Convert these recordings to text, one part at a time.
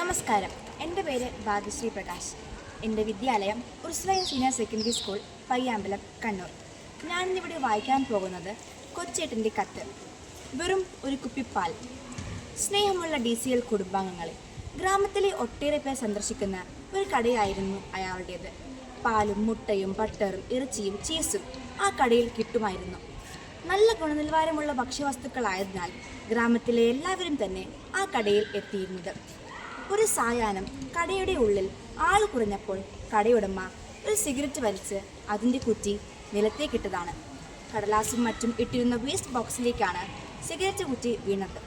നമസ്കാരം. എന്റെ പേര് ഭാഗ്യശ്രീ പ്രകാശ്. എന്റെ വിദ്യാലയം Ursuline senior secondary school Payyambalam Kannur. ഞാനിന്നിവിടെ വായിക്കാൻ പോകുന്നത് കൊച്ചേട്ടന്റെ കത്ത്. വെറും ഒരു കുപ്പിപ്പാൽ. സ്നേഹമുള്ള ഡി സി എൽ കുടുംബാംഗങ്ങളെ. ഗ്രാമത്തിലെ ഒട്ടേറെ പേർ സന്ദർശിക്കുന്ന ഒരു കടയായിരുന്നു അയാളുടേത്. പാലും മുട്ടയും ബട്ടറും ഇറച്ചിയും ചീസും ആ കടയിൽ കിട്ടുമായിരുന്നു. നല്ല ഗുണനിലവാരമുള്ള ഭക്ഷ്യവസ്തുക്കളായതിനാൽ ഗ്രാമത്തിലെ എല്ലാവരും തന്നെ ആ കടയിൽ എത്തിയിരുന്നത്. ഒരു സായാഹ്നം കടയുടെ ഉള്ളിൽ ആൾ കുറഞ്ഞപ്പോൾ കടയുടമ ഒരു സിഗരറ്റ് വലിച്ച് അതിന്റെ കുറ്റി നിലത്തേക്കിട്ടതാണ് കടലാസും മറ്റും ഇട്ടിരുന്ന വേസ്റ്റ് ബോക്സിലേക്കാണ് സിഗരറ്റ് കുറ്റി വീണത്.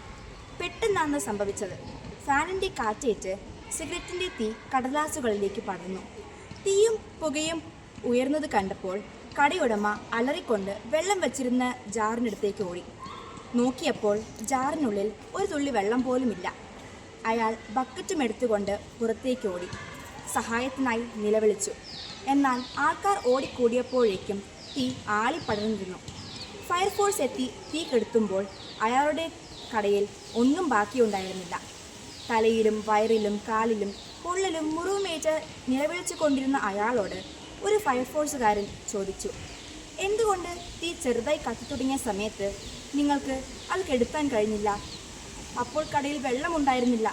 പെട്ടെന്നാണ് സംഭവിച്ചത്. ഫാനിന്റെ കാറ്റേറ്റ് സിഗരറ്റിന്റെ തീ കടലാസുകളിലേക്ക് പടർന്നു. തീയും പുകയും ഉയർന്നത് കണ്ടപ്പോൾ കടയുടമ അലറിക്കൊണ്ട് വെള്ളം വച്ചിരുന്ന ജാറിനടുത്തേക്ക് ഓടി. നോക്കിയപ്പോൾ ജാറിനുള്ളിൽ ഒരു തുള്ളി വെള്ളം പോലുമില്ല. അയാൾ ബക്കറ്റും എടുത്തുകൊണ്ട് പുറത്തേക്ക് ഓടി സഹായത്തിനായി നിലവിളിച്ചു. എന്നാൽ ആൾക്കാർ ഓടിക്കൂടിയപ്പോഴേക്കും തീ ആളിപ്പടർന്നിരുന്നു ഫയർഫോഴ്സ് എത്തി തീ കെടുത്തുമ്പോൾ അയാളുടെ കടയിൽ ഒന്നും ബാക്കിയുണ്ടായിരുന്നില്ല. തലയിലും വയറിലും കാലിലും പൊള്ളലും മുറിവുമേറ്റ് നിലവിളിച്ചു കൊണ്ടിരുന്ന അയാളോട് ഒരു ഫയർഫോഴ്സുകാരൻ ചോദിച്ചു എന്തുകൊണ്ട് തീ ചെറുതായി കത്തിത്തുടങ്ങിയ സമയത്ത് നിങ്ങൾക്ക് അത് കെടുത്താൻ കഴിഞ്ഞില്ല? അപ്പോൾ കടയിൽ വെള്ളമുണ്ടായിരുന്നില്ല.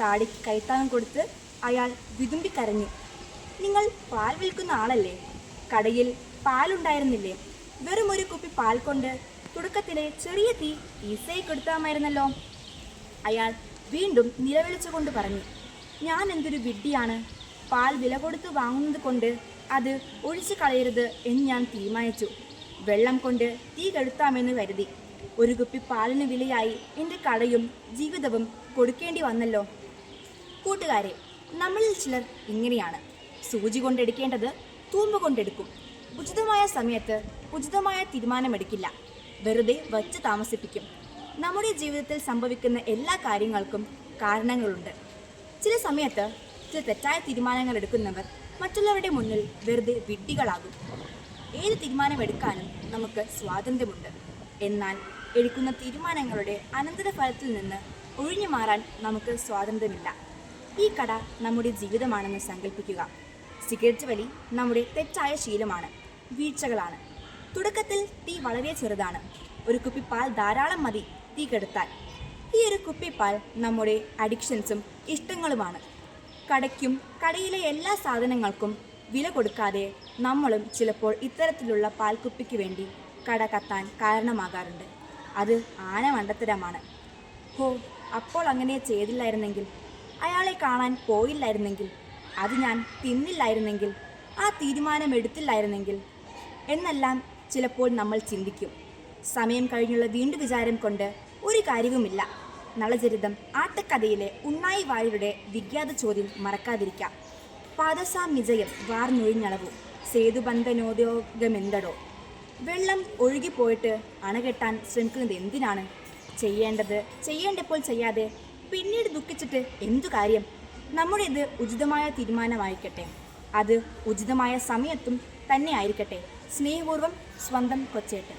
താടിക്ക് കൈത്താങ്ങം കൊടുത്ത് അയാൾ വിതുമ്പിക്കരഞ്ഞു നിങ്ങൾ പാൽ വിൽക്കുന്ന ആളല്ലേ? കടയിൽ പാലുണ്ടായിരുന്നില്ലേ? വെറും ഒരു കുപ്പി പാൽ കൊണ്ട് തുടക്കത്തിലെ ചെറിയ തീ ഈസയെ കെടുത്താമായിരുന്നല്ലോ. അയാൾ വീണ്ടും നിലവിളിച്ചുകൊണ്ട് പറഞ്ഞു ഞാൻ എന്തൊരു വിഡ്ഢിയാണ്. പാൽ വില കൊടുത്ത് വാങ്ങുന്നത് കൊണ്ട് അത് ഒഴിച്ചു കളയരുത് എന്ന് ഞാൻ തീരുമാനിച്ചു. വെള്ളം കൊണ്ട് തീ കെടുത്താമെന്ന് കരുതി. ഒരു കുപ്പി പാലിന് വിലയായി എന്റെ കടയും ജീവിതവും കൊടുക്കേണ്ടി വന്നല്ലോ. കൂട്ടുകാരെ നമ്മളിൽ ചിലർ ഇങ്ങനെയാണ്. സൂചി കൊണ്ടെടുക്കേണ്ടത് തൂമ്പ കൊണ്ടെടുക്കും. ഉചിതമായ സമയത്ത് ഉചിതമായ തീരുമാനമെടുക്കില്ല. വെറുതെ വച്ച് താമസിപ്പിക്കും. നമ്മുടെ ജീവിതത്തിൽ സംഭവിക്കുന്ന എല്ലാ കാര്യങ്ങൾക്കും കാരണങ്ങളുണ്ട്. ചില സമയത്ത് ചില തെറ്റായ തീരുമാനങ്ങൾ എടുക്കുന്നവർ മറ്റുള്ളവരുടെ മുന്നിൽ വെറുതെ വിഡ്ഢികളാകും. ഏത് തീരുമാനമെടുക്കാനും നമുക്ക് സ്വാതന്ത്ര്യമുണ്ട്. എന്നാൽ എടുക്കുന്ന തീരുമാനങ്ങളുടെ അനന്തരഫലത്തിൽ നിന്ന് ഒഴിഞ്ഞു മാറാൻ നമുക്ക് സ്വാതന്ത്ര്യമില്ല. ഈ കട നമ്മുടെ ജീവിതമാണെന്ന് സങ്കല്പിക്കുക സിഗരറ്റ് വലി നമ്മുടെ തെറ്റായ ശീലമാണ് വീഴ്ചകളാണ്. തുടക്കത്തിൽ തീ വളരെ ചെറുതാണ്. ഒരു കുപ്പി പാൽ ധാരാളം മതി തീ കെടുത്താൽ ഈ ഒരു കുപ്പി പാൽ നമ്മുടെ അഡിക്ഷൻസും ഇഷ്ടങ്ങളുമാണ്. കടയ്ക്കും കടയിലെ എല്ലാ സാധനങ്ങൾക്കും വില കൊടുക്കാതെ നമ്മളും ചിലപ്പോൾ ഇത്തരത്തിലുള്ള പാൽക്കുപ്പിക്ക് വേണ്ടി കട കത്താൻ കാരണമാകാറുണ്ട്. അത് ആന മണ്ടത്തരമാണ് ഹോ അപ്പോൾ അങ്ങനെ ചെയ്തില്ലായിരുന്നെങ്കിൽ അയാളെ കാണാൻ പോയില്ലായിരുന്നെങ്കിൽ അത് ഞാൻ തിന്നില്ലായിരുന്നെങ്കിൽ ആ തീരുമാനം എടുത്തില്ലായിരുന്നെങ്കിൽ എന്നെല്ലാം ചിലപ്പോൾ നമ്മൾ ചിന്തിക്കും. സമയം കഴിഞ്ഞുള്ള വീണ്ടു വിചാരം കൊണ്ട് ഒരു കാര്യവുമില്ല. നളചരിതം ആട്ടക്കഥയിലെ ഉണ്ണായി വാര്യരുടെ വിഖ്യാത ചോദ്യം മറക്കാതിരിക്കാം. പാദസാം വിജയം വാർന്നൊഴിഞ്ഞളവു. സേതുബന്ധനോദ്യോഗമെന്തടോ. വെള്ളം ഒഴുകിപ്പോയിട്ട് അണകെട്ടാൻ ശ്രമിക്കുന്നത് എന്തിനാണ്? ചെയ്യേണ്ടത് ചെയ്യേണ്ടപ്പോൾ ചെയ്യാതെ പിന്നീട് ദുഃഖിച്ചിട്ട് എന്തു കാര്യം? നമ്മുടെ ഇത് ഉചിതമായ തീരുമാനമായിരിക്കട്ടെ. അത് ഉചിതമായ സമയത്തും തന്നെ ആയിരിക്കട്ടെ. സ്നേഹപൂർവം സ്വന്തം കൊച്ചേട്ടൻ